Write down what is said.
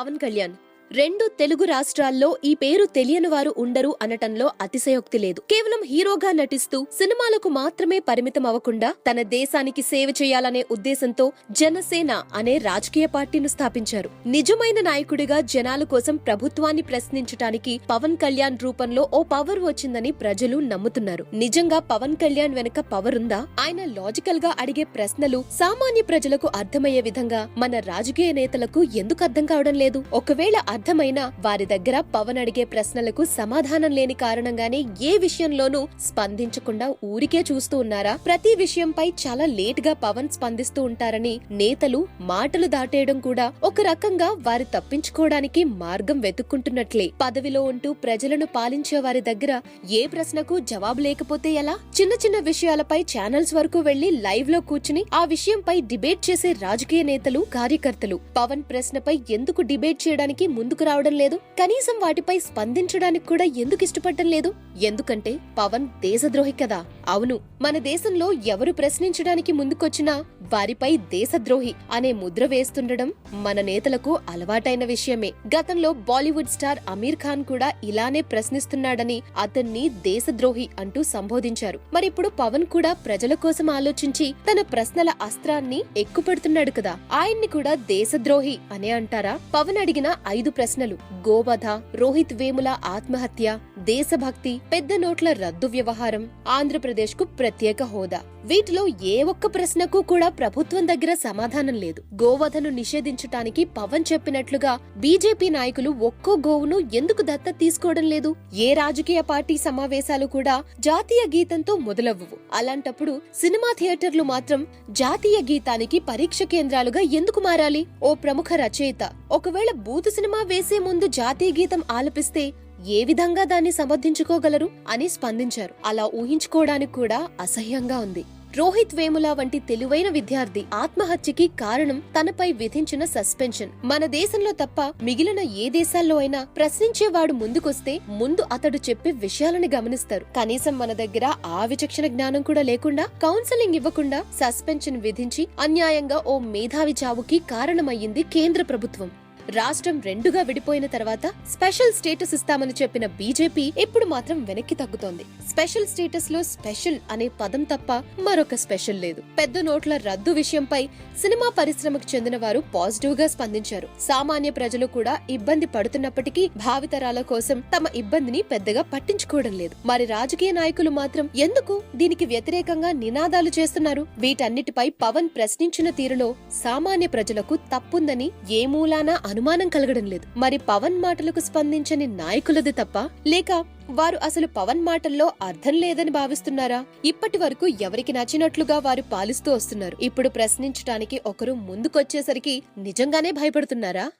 పవన్ కళ్యాణ్. రెండు తెలుగు రాష్ట్రాల్లో ఈ పేరు తెలియని వారు ఉండరు అనటంలో అతిశయోక్తి లేదు. కేవలం హీరోగా నటిస్తూ సినిమాలకు మాత్రమే పరిమితం అవ్వకుండా తన దేశానికి సేవ చేయాలనే ఉద్దేశంతో జనసేన అనే రాజకీయ పార్టీని స్థాపించారు. నిజమైన నాయకుడిగా జనాల కోసం ప్రభుత్వాన్ని ప్రశ్నించటానికి పవన్ కళ్యాణ్ రూపంలో ఓ పవర్ వచ్చిందని ప్రజలు నమ్ముతున్నారు. నిజంగా పవన్ కళ్యాణ్ వెనక పవర్ ఉందా? ఆయన లాజికల్గా అడిగే ప్రశ్నలు సామాన్య ప్రజలకు అర్థమయ్యే విధంగా మన రాజకీయ నేతలకు ఎందుకు అర్థం కావడం లేదు? ఒకవేళ అర్థమైనా వారి దగ్గర పవన్ అడిగే ప్రశ్నలకు సమాధానం లేని కారణంగానే ఏ విషయంలోనూ స్పందించకుండా ఊరికే చూస్తూ ఉన్నారా? ప్రతి విషయంపై చాలా లేట్గా పవన్ స్పందిస్తూ ఉంటారని నేతలు మాటలు దాటేయడం కూడా ఒక రకంగా వారి తప్పించుకోవడానికి మార్గం వెతుక్కుంటున్నట్లే. పదవిలో ఉంటూ ప్రజలను పాలించే వారి దగ్గర ఏ ప్రశ్నకు జవాబు లేకపోతే ఎలా? చిన్న చిన్న విషయాలపై ఛానల్స్ వరకు వెళ్ళి లైవ్లో కూర్చుని ఆ విషయంపై డిబేట్ చేసే రాజకీయ నేతలు కార్యకర్తలు. పవన్ ప్రశ్నపై ఎందుకు డిబేట్ చేయడానికి ముందు ఎందుకు రావడం లేదు? కనీసం వాటిపై స్పందించడానికి కూడా ఎందుకు ఇష్టపడటం లేదు? ఎందుకంటే పవన్ దేశద్రోహి కదా. అవును మన దేశంలో ఎవరు ప్రశ్నించడానికి ముందుకొచ్చినా వారిపై దేశద్రోహి అనే ముద్ర వేస్తుండడం మన నేతలకు అలవాటైన విషయమే. గతంలో బాలీవుడ్ స్టార్ అమీర్ ఖాన్ కూడా ఇలానే ప్రశ్నిస్తున్నాడని అతన్ని దేశద్రోహి అంటూ సంబోధించారు. మరిప్పుడు పవన్ కూడా ప్రజల కోసం ఆలోచించి తన ప్రశ్నల అస్త్రాన్ని ఎక్కుపెడుతున్నాడు కదా. ఆయన్ని కూడా దేశద్రోహి అనే అంటారా? పవన్ అడిగిన ఐదు ప్రశ్నలు. గోవధ రోహిత్ వేముల ఆత్మహత్య దేశభక్తి పెద్ద నోట్ల రద్దు వ్యవహారం ఆంధ్రప్రదేశ్ కు ప్రత్యేక హోదా. వీటిలో ఏ ఒక్క ప్రశ్నకు కూడా ప్రభుత్వం దగ్గర సమాధానం లేదు. గోవధను నిషేధించటానికి పవన్ చెప్పినట్లుగా బీజేపీ నాయకులు ఒక్కో గోవును ఎందుకు దత్త తీసుకోవడం లేదు? ఏ రాజకీయ పార్టీ సమావేశాలు కూడా జాతీయ గీతంతో మొదలవ్వు అలాంటప్పుడు సినిమా థియేటర్లు మాత్రం జాతీయ గీతానికి పరీక్ష కేంద్రాలుగా ఎందుకు మారాలి? ఓ ప్రముఖ రచయిత ఒకవేళ బూతు సినిమా వేసే ముందు జాతీయ గీతం ఆలపిస్తే ఏ విధంగా దాన్ని సమర్థించుకోగలరు అని స్పందించారు. అలా ఊహించుకోవడానికి కూడా అసహ్యంగా ఉంది. రోహిత్ వేముల వంటి తెలివైన విద్యార్థి ఆత్మహత్యకి కారణం తనపై విధించిన సస్పెన్షన్. మన దేశంలో తప్ప మిగిలిన ఏ దేశాల్లో అయినా ప్రశ్నించేవాడు ముందుకొస్తే ముందు అతడు చెప్పే విషయాలను గమనిస్తారు. కనీసం మన దగ్గర ఆ విచక్షణ జ్ఞానం కూడా లేకుండా కౌన్సిలింగ్ ఇవ్వకుండా సస్పెన్షన్ విధించి అన్యాయంగా ఓ మేధావి చావుకి కారణమయ్యింది కేంద్ర ప్రభుత్వం. రాష్ట్రం రెండుగా విడిపోయిన తర్వాత స్పెషల్ స్టేటస్ ఇస్తామని చెప్పిన బీజేపీ ఇప్పుడు మాత్రం వెనక్కి తగ్గుతోంది. స్పెషల్ స్టేటస్లో స్పెషల్ అనే పదం తప్ప మరొక స్పెషల్ లేదు. పెద్ద నోట్ల రద్దు విషయంపై సినిమా పరిశ్రమకు చెందిన వారు పాజిటివ్గా స్పందించారు. సామాన్య ప్రజలు కూడా ఇబ్బంది పడుతున్నప్పటికీ భావితరాల కోసం తమ ఇబ్బందిని పెద్దగా పట్టించుకోవడం లేదు. మరి రాజకీయ నాయకులు మాత్రం ఎందుకు దీనికి వ్యతిరేకంగా నినాదాలు చేస్తున్నారు? వీటన్నిటిపై పవన్ ప్రశ్నించిన తీరులో సామాన్య ప్రజలకు తప్పుందని ఏ మూలానా అను అనుమానం కలగడం లేదు. మరి పవన్ మాటలకు స్పందించని నాయకులది తప్ప లేక వారు అసలు పవన్ మాటల్లో అర్థం లేదని భావిస్తున్నారా? ఇప్పటి వరకు ఎవరికి నచ్చినట్లుగా వారు పాలిస్తూ వస్తున్నారు? ఇప్పుడు ప్రశ్నించటానికి ఒకరు ముందుకొచ్చేసరికి నిజంగానే భయపడుతున్నారా?